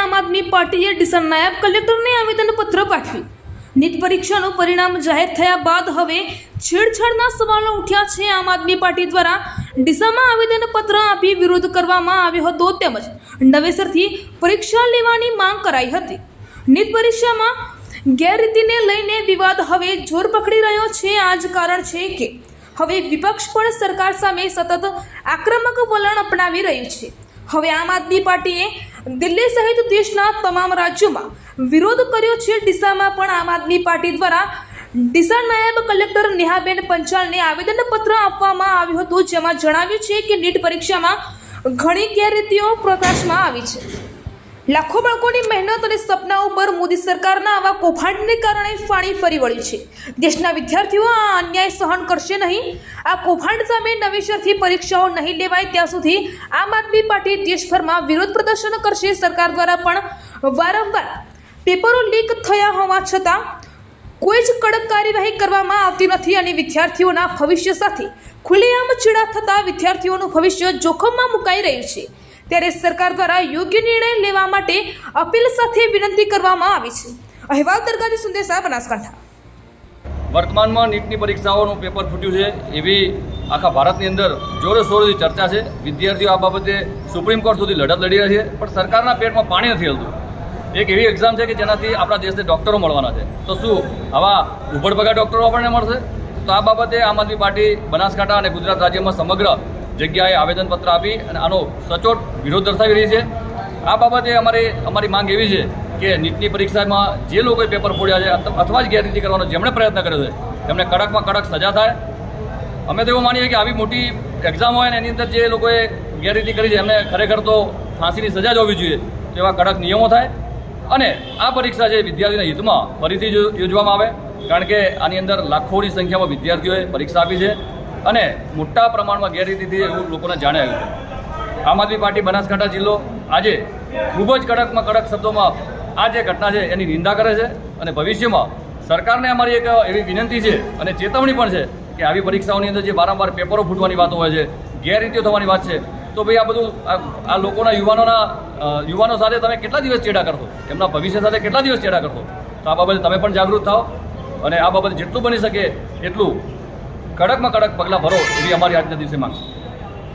આમ આદમી પાર્ટીએ ડીસા નાયબ કલેક્ટરને આવેદનપત્ર પાઠવ્યું. નીટ પરીક્ષાનું પરિણામ જાહેર થયા બાદ હવે છેડછાડના સવાલો ઉઠ્યા છે આમ આદમી પાર્ટી દ્વારા. ડીસામાં આવેદનપત્ર આપી વિરોધ કરવામાં આવ્યો હતો તેમજ નવેસરથી પરીક્ષા લેવાની માંગ કરાઈ હતી. નીટ પરીક્ષામાં ગેરરીતિને લઈને વિવાદ હવે જોર પકડી રહ્યો છે આ જ કારણ છે કે હવે વિપક્ષ પણ સરકાર સામે સતત આક્રમક વલણ અપનાવી રહ્યું છે. હવે આમ આદમી પાર્ટીએ દિલ્હી સહિત દેશના તમામ રાજ્યોમાં વિરોધ કર્યો છે. ડીસામાં પણ આમ આદમી પાર્ટી દ્વારા ડીસા નાયબ કલેક્ટર નેહાબેન પંચાલને આવેદનપત્ર આપવામાં આવ્યું હતું, જેમાં જણાવ્યું છે કે નીટ પરીક્ષામાં ઘણી ગેરરીતિઓ પ્રકાશમાં આવી છે. લાખો બાળકોની મહેનત અને સપનાઓ પર મોદી સરકારના આવા કૌભાંડને કારણે પાણી ફરી વળ્યું છે. દેશના વિદ્યાર્થીઓ આ અન્યાય સહન કરશે નહીં. આ કૌભાંડ સામે નવેસરથી પરીક્ષાઓ નહીં લેવાય ત્યાં સુધી આમ આદમી પાર્ટી દેશભરમાં વિરોધ પ્રદર્શન કરશે. સરકાર દ્વારા પણ વારંવાર પેપરો લીક થયા હોવા છતાં કોઈ જ કડક કાર્યવાહી કરવામાં આવતી નથી અને વિદ્યાર્થીઓના ભવિષ્ય સાથે ખુલ્લેઆમ ચીડા થતાં વિદ્યાર્થીઓનું ભવિષ્ય જોખમમાં મુકાઈ રહ્યું છે. ત્યારે સરકાર દ્વારા યોગ્ય નિર્ણય લેવા માટે અપીલ સાથે વિનંતી કરવામાં આવી છે. અહેવાલ દરગાજી સુંદેસા બનાસકાંઠા. વર્તમાનમાં નીટની પરીક્ષાઓનું પેપર ફૂટ્યું છે. એવી આખા ભારતની અંદર જોરે શોરેથી ચર્ચા છે. વિદ્યાર્થીઓ આ બાબતે સુપ્રીમ કોર્ટ સુધી લડત લડી રહ્યા છે. પણ સરકારના પેટમાં પાણી નથી હલતું. એક એવી એક્ઝામ છે કે જેનાથી આપણા દેશને ડૉક્ટરો મળવાના છે. તો શું આવા ઉભડભગા ડૉક્ટરો આપણને મળશે? તો આ બાબતે આમ આદમી પાર્ટી બનાસકાંઠા અને ગુજરાત રાજ્યમાં સમગ્ર જગ્યાએ આવેદનપત્ર આપી અને આનો સચોટ વિરોધ દર્શાવી રહી છે. આ બાબતે અમારી અમારી માંગ એવી છે કે નીટની પરીક્ષામાં જે લોકોએ પેપર ફોડ્યા છે અથવા જ ગેરરીતિ કરવાનો જેમણે પ્રયત્ન કર્યો છે એમને કડકમાં કડક સજા થાય. અમે તો એવું માનીએ કે આવી મોટી એક્ઝામ હોય ને એની અંદર જે લોકોએ ગેરરીતિ કરી છે, એમને ખરેખર તો ફાંસીની સજા જ હોવી જોઈએ તેવા કડક નિયમો થાય. અને આ પરીક્ષા છે વિદ્યાર્થીના હિતમાં ફરીથી જો- યોજવામાં આવે, કારણ કે આની અંદર લાખોની સંખ્યામાં વિદ્યાર્થીઓએ પરીક્ષા આપી છે. અને મોટા પ્રમાણમાં ગેરરીતિથી એવું લોકોને જાણે છે. આમ આદમી પાર્ટી બનાસકાંઠા જિલ્લો આજે ખૂબ જ કડકમાં કડક શબ્દોમાં આ જે ઘટના છે એની નિંદા કરે છે અને ભવિષ્યમાં સરકારને અમારી એક એવી વિનંતી છે અને ચેતવણી પણ છે કે આવી પરીક્ષાઓની અંદર જે વારંવાર પેપરો ફૂટવાની વાતો હોય છે, ગેરરીતિઓ થવાની વાત છે, તો ભાઈ આ બધું આ લોકોના યુવાનોના યુવાનો સાથે તમે કેટલા દિવસ ચેડા કરશો? એમના ભવિષ્ય સાથે કેટલા દિવસ ચેડા કરશો? તો આ બાબતે તમે પણ જાગૃત થાઓ અને આ બાબતે જેટલું બની શકે એટલું કડકમાં કડક પગલાં ભરો એવી અમારી આજના દિવસે માંગ છે.